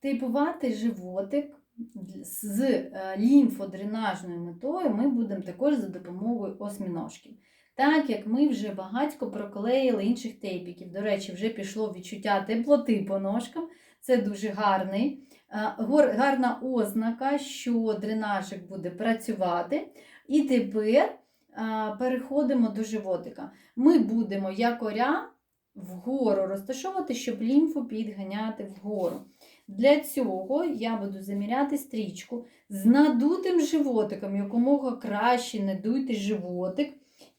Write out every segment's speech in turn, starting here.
тейпувати животик з е, лімфодренажною метою ми будемо також за допомогою осьміножків. Так як ми вже багатько проклеїли інших тейпіків. До речі, вже пішло відчуття теплоти по ножкам. Це дуже гарний, е, гарна ознака, що дренажик буде працювати. І тепер переходимо до животика. Ми будемо якоря вгору розташовувати, щоб лімфу підганяти вгору. Для цього я буду заміряти стрічку з надутим животиком, якомога краще надуйте животик.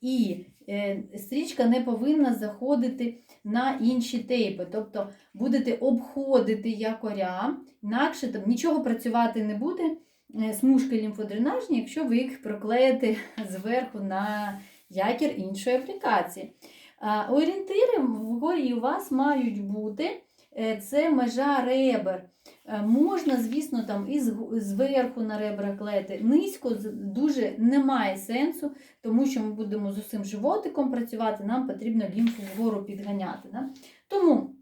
І е, стрічка не повинна заходити на інші тейпи. Тобто будете обходити якоря, інакше там нічого працювати не буде. е, Смужки лімфодренажні, якщо ви їх проклеїте зверху на якір іншої аплікації. Орієнтири вгорі у вас мають бути це межа ребер. Е, Можна, звісно, там і зверху на ребра клеїти. Низько дуже немає сенсу, тому що ми будемо з усім животиком працювати, нам потрібно лімфу вгору підганяти. Да? Тому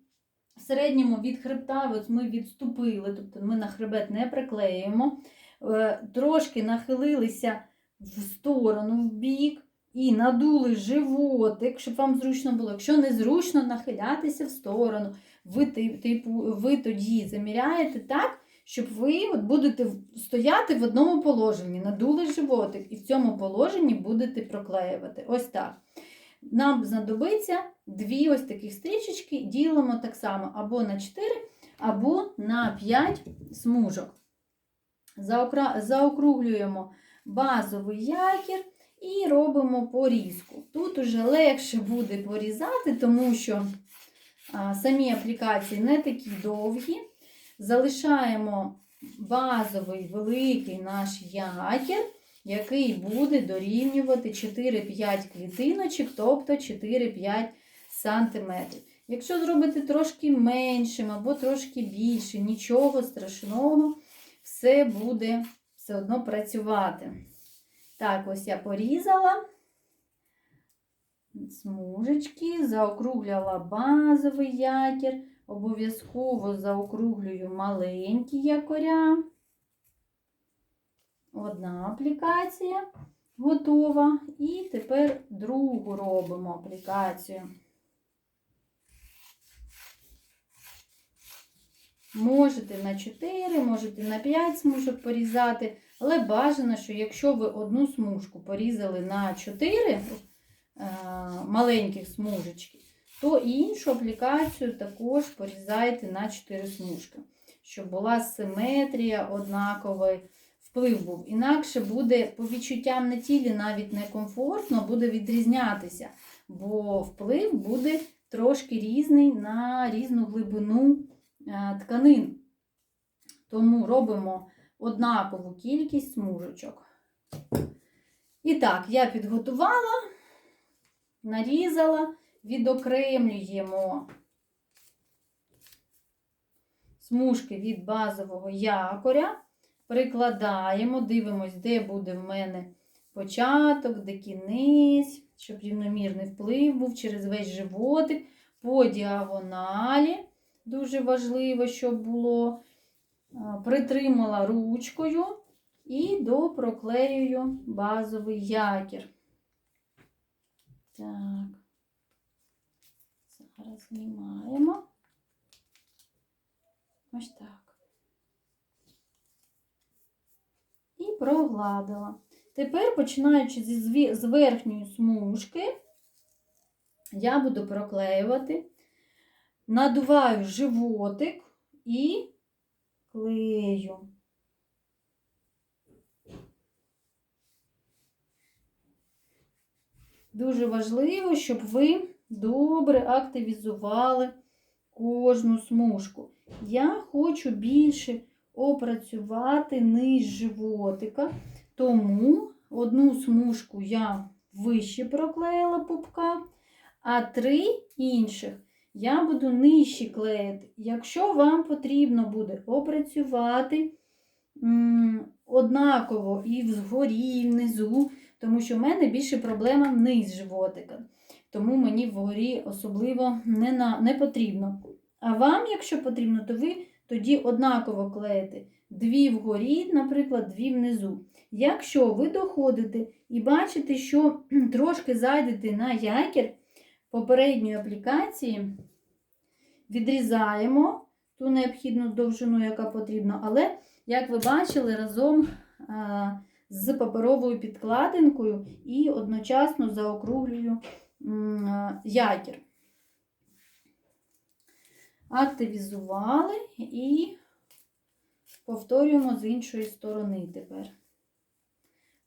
в середньому від хребта от ми відступили, тобто ми на хребет не приклеюємо, е, трошки нахилилися в сторону, в бік. І надули животик, щоб вам зручно було. Якщо не зручно нахилятися в сторону, ви, типу, ви тоді заміряєте так, щоб ви от будете стояти в одному положенні, надули животик, і в цьому положенні будете проклеювати. Ось так. Нам знадобиться дві ось таких стрічечки, ділимо так само або на 4, або на 5 смужок. Заокруглюємо базовий якір і робимо порізку. Тут уже легше буде порізати, тому що самі аплікації не такі довгі. Залишаємо базовий великий наш якір, який буде дорівнювати 4-5 клітиночок, тобто 4-5 см. Якщо зробити трошки меншим або трошки більше, нічого страшного, все буде все одно працювати. Так, ось я порізала смужечки, заокругляла базовий якір, обов'язково заокруглюю маленькі якоря. Одна аплікація готова. І тепер другу робимо аплікацію. Можете на 4, можете на 5 смужок порізати, але бажано, що якщо ви одну смужку порізали на 4 е, маленьких смужечки, то іншу аплікацію також порізайте на 4 смужки, щоб була симетрія однаковий вплив був. Інакше буде по відчуттям на тілі навіть некомфортно, буде відрізнятися, бо вплив буде трошки різний на різну глибину е, тканин. Тому робимо однакову кількість смужечок. І так, я підготувала, нарізала, відокремлюємо смужки від базового якоря, прикладаємо, дивимось, де буде в мене початок, де кінець, щоб рівномірний вплив був через весь животик, по діагоналі. Дуже важливо, щоб було. Притримала ручкою і допроклеюю базовий якір. Так, зараз знімаємо. Ось так. І прогладила. Тепер, починаючи з верхньої смужки, я буду проклеювати, надуваю животик і клею. Дуже важливо, щоб ви добре активізували кожну смужку. Я хочу більше опрацювати низ животика, тому одну смужку я вище проклеїла пупка, а три інших я буду нижче клеїти. Якщо вам потрібно буде опрацювати однаково і вгорі, і внизу, тому що в мене більше проблема низ животика. Тому мені вгорі особливо не, на, не потрібно. А вам, якщо потрібно, то ви тоді однаково клеїти дві вгорі, наприклад, дві внизу. Якщо ви доходите і бачите, що трошки зайдете на якір попередньої аплікації, відрізаємо ту необхідну довжину, яка потрібна, але, як ви бачили, разом з паперовою підкладинкою і одночасно заокруглюю м, а, якір. Активізували і повторюємо з іншої сторони тепер.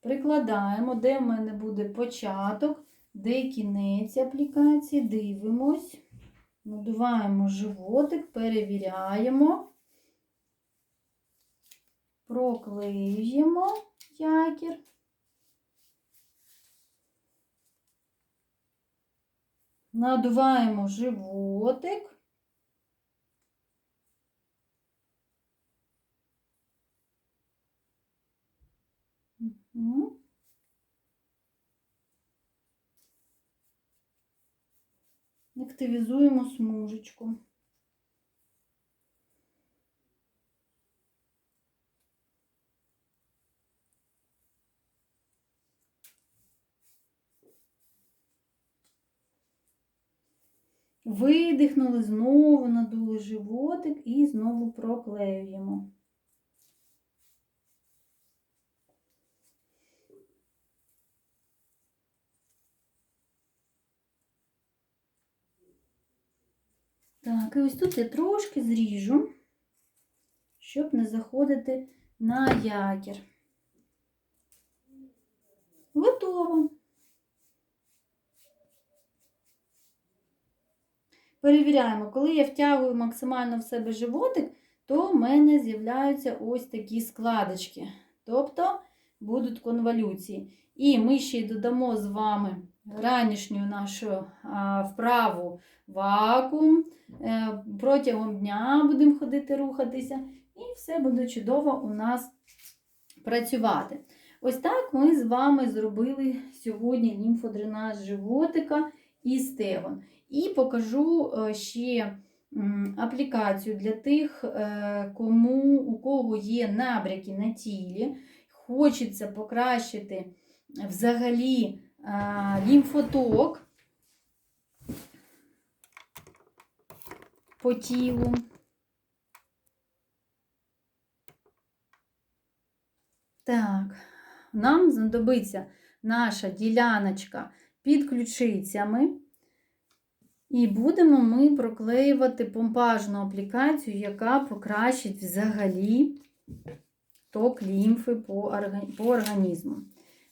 Прикладаємо, де в мене буде початок, де кінець аплікації, дивимось, надуваємо животик, перевіряємо, проклеюємо якір. Надуваємо животик. Активізуємо смужечку. Видихнули, знову надули животик і знову проклеюємо. Так, і ось тут я трошки зріжу, щоб не заходити на якір. Готово. Перевіряємо, коли я втягую максимально в себе животик, то в мене з'являються ось такі складочки. Тобто будуть конволюції. І ми ще й додамо з вами ранішню нашу вправу вакуум. Е, Протягом дня будемо ходити, рухатися, і все буде чудово у нас працювати. Ось так ми з вами зробили сьогодні лімфодренаж животика і стегон. І покажу е, ще аплікацію для тих, е, кому, у кого є набряки на тілі, хочеться покращити взагалі е, лімфоток по тілу. Так, нам знадобиться наша діляночка під ключицями. І будемо ми проклеювати помпажну аплікацію, яка покращить взагалі ток лімфи по організму.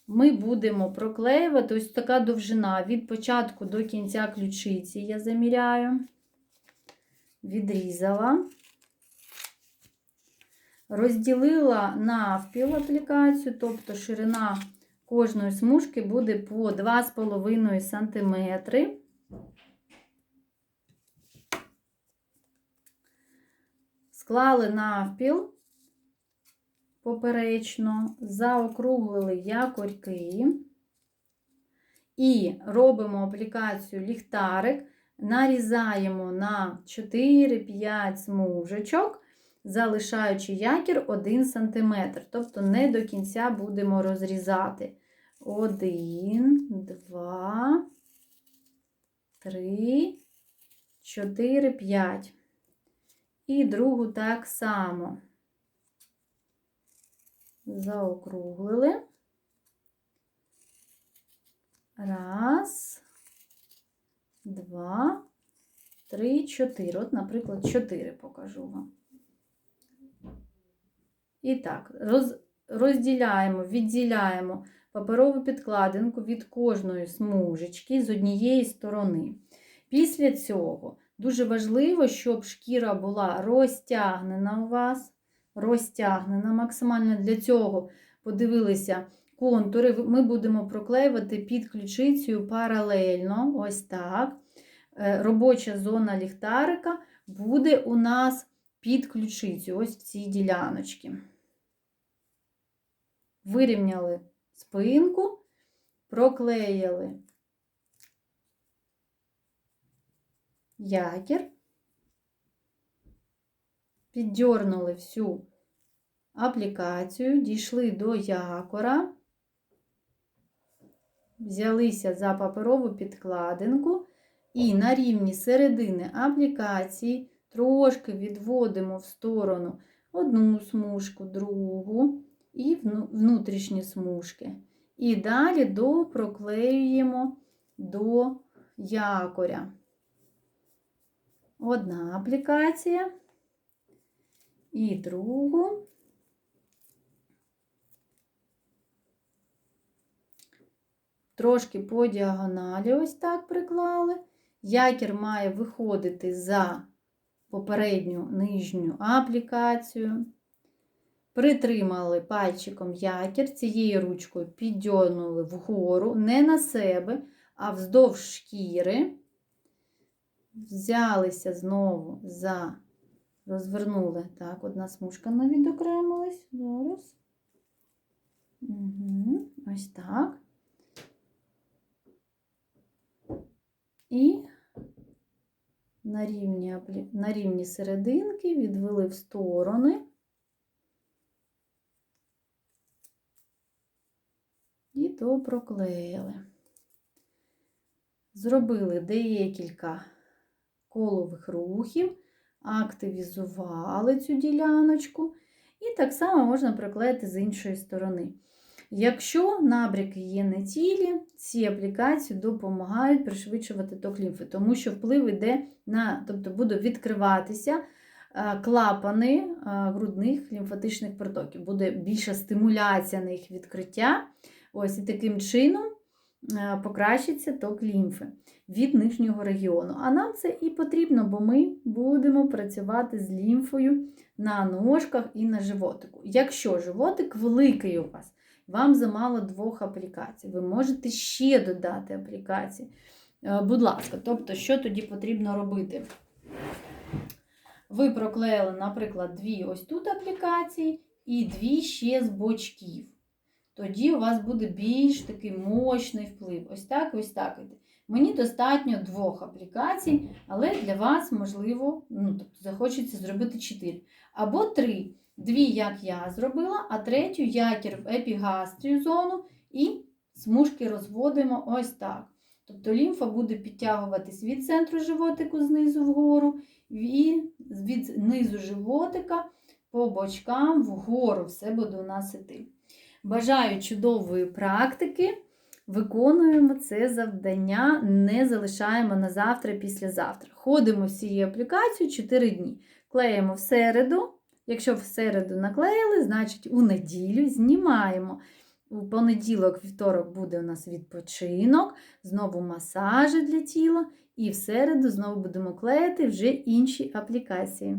Ми будемо проклеювати ось така довжина від початку до кінця ключиці, я заміряю, відрізала, розділила навпіл аплікацію, тобто ширина кожної смужки буде по 2,5 см. Склали навпіл поперечно, заокруглили якорьки і робимо аплікацію ліхтарик, нарізаємо на 4-5 смужечок, залишаючи якір 1 см. Тобто не до кінця будемо розрізати. 1, 2, 3, 4, 5. І другу так само заокруглили. Раз, два, три, чотири. От, наприклад, чотири покажу вам. І так, роз, розділяємо, відділяємо паперову підкладинку від кожної смужечки з однієї сторони. Після цього дуже важливо, щоб шкіра була розтягнена у вас, розтягнена максимально. Для цього подивилися контури. Ми будемо проклеювати під ключицею паралельно, ось так. Е, Робоча зона ліхтарика буде у нас під ключицю, ось в цій діляночці. Вирівняли спинку, проклеїли якір, піддьорнули всю аплікацію, дійшли до якора, взялися за паперову підкладинку і на рівні середини аплікації трошки відводимо в сторону одну смужку, другу і внутрішні смужки. І далі допроклеюємо до якоря. Одна аплікація і другу. Трошки по діагоналі ось так приклали. Якір має виходити за попередню нижню аплікацію. Притримали пальчиком якір, цією ручкою піддьорнули вгору, не на себе, а вздовж шкіри. Взялися знову за, розвернули. Так, одна смужка не відокремилась. Зараз. Угу, ось так. І на рівні, на рівні серединки відвели в сторони. І допроклеїли. Зробили декілька колових рухів, активізували цю діляночку, і так само можна приклеїти з іншої сторони. Якщо набряки є на тілі, ці аплікації допомагають пришвидшувати ток лімфи, тому що вплив іде на, тобто буде відкриватися е, клапани е, грудних лімфатичних протоків, буде більша стимуляція на їх відкриття. Ось і таким чином покращиться ток лімфи від нижнього регіону. А нам це і потрібно, бо ми будемо працювати з лімфою на ножках і на животику. Якщо животик великий у вас, вам замало двох аплікацій, ви можете ще додати аплікації. Е, Будь ласка, тобто, що тоді потрібно робити? Ви проклеїли, наприклад, дві ось тут аплікації і дві ще з бочків. Тоді у вас буде більш такий мощний вплив. Ось так, ось так. Мені достатньо двох аплікацій, але для вас, можливо, ну, тобто захочеться зробити чотири. Або три. Дві, як я зробила, а третю якір в епігастрію зону і смужки розводимо ось так. Тобто лімфа буде підтягуватись від центру животику знизу вгору, і від низу животика по бочкам вгору все буде у нас іти. Бажаю чудової практики. Виконуємо це завдання, не залишаємо на завтра, післязавтра. Ходимо з цією аплікацією 4 дні. Клеїмо в середу. Якщо в середу наклеїли, значить у неділю знімаємо. У понеділок, вівторок буде у нас відпочинок, знову масажі для тіла, і в середу знову будемо клеїти вже інші аплікації.